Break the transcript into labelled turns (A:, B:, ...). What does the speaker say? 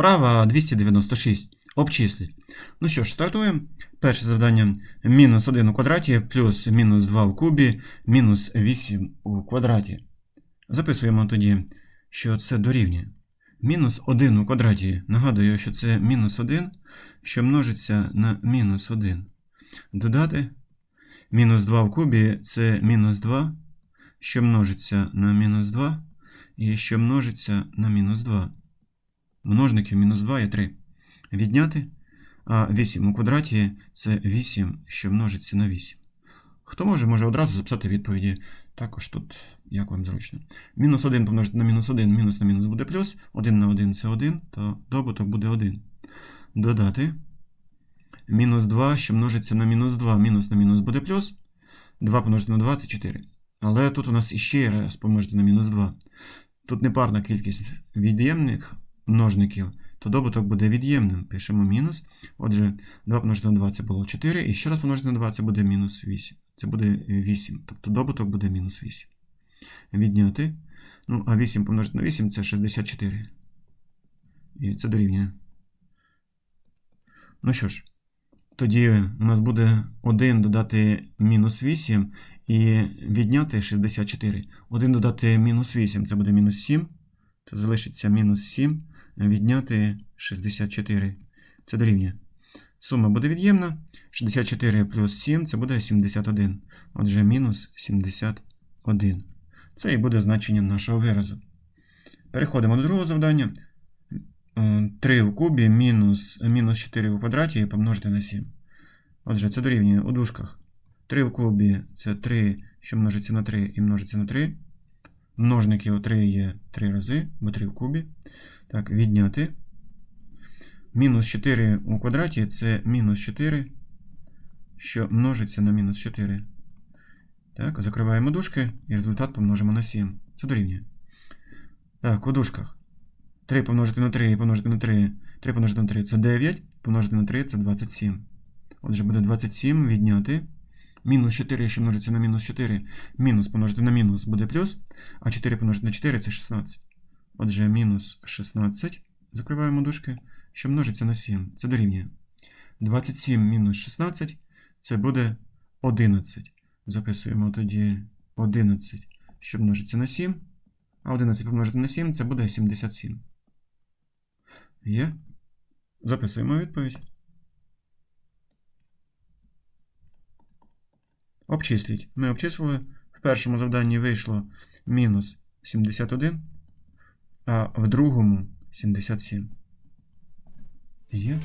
A: Вправа 296. Обчисліть. Ну що ж, стартуємо. Перше завдання мінус 1 у квадраті плюс мінус 2 у кубі, мінус 8 у квадраті. Записуємо тоді, що це дорівнює. Мінус 1 у квадраті. Нагадую, що це мінус 1, що множиться на мінус 1. Додати. Мінус 2 в кубі це мінус 2, що множиться на мінус 2, і що множиться на мінус 2. Множників мінус 2 є 3. Відняти. А 8 у квадраті це 8, що множиться на 8. Хто може, може одразу записати відповіді. Також тут, як вам зручно. Мінус 1 помножити на мінус 1, мінус на мінус буде плюс. 1 на 1 це 1, то добуток буде 1. Додати. Мінус 2, що множиться на мінус 2, мінус на мінус буде плюс. 2 помножити на 2 це 4. Але тут у нас іще раз помножити на мінус 2. Тут непарна кількість від'ємних множників, то добуток буде від'ємним. Пишемо мінус. Отже, 2 помножити на 2 це було 4. І ще раз помножити на 2 це буде мінус 8. Це буде 8. Тобто добуток буде мінус 8. Відняти. Ну, а 8 помножити на 8 це 64. І це дорівнює. Ну що ж, тоді у нас буде 1 додати мінус 8 і відняти 64. 1 додати мінус 8 це буде мінус 7. То залишиться мінус 7. Відняти 64. Це дорівнює. Сума буде від'ємна. 64 плюс 7 це буде 71. Отже, мінус 71. Це і буде значення нашого виразу. Переходимо до другого завдання. 3 в кубі мінус, мінус 4 у квадраті і помножити на 7. Отже, це дорівнює у дужках. 3 в кубі це 3, що множиться на 3 і множиться на 3. Множників 3 є 3 рази, бо 3 в кубі. Так, відняти. Мінус 4 у квадраті це мінус 4, що множиться на мінус 4. Так, закриваємо дужки і результат помножимо на 7. Це дорівнює. Так, у дужках. 3 помножити на 3 і помножити на 3. 3 помножити на 3 це 9, помножити на 3 це 27. Отже, буде 27 відняти. Мінус 4, що множиться на мінус 4. Мінус помножити на мінус буде плюс. А 4 помножити на 4 це 16. Отже, мінус 16. Закриваємо дужки, що множиться на 7. Це дорівнює. 27 мінус 16 це буде 11. Записуємо тоді 11, що множиться на 7. А 11 помножити на 7 це буде 77. Є. Записуємо відповідь. Обчисліть. Ми обчислили. В першому завданні вийшло мінус 71, а в другому 77. Є.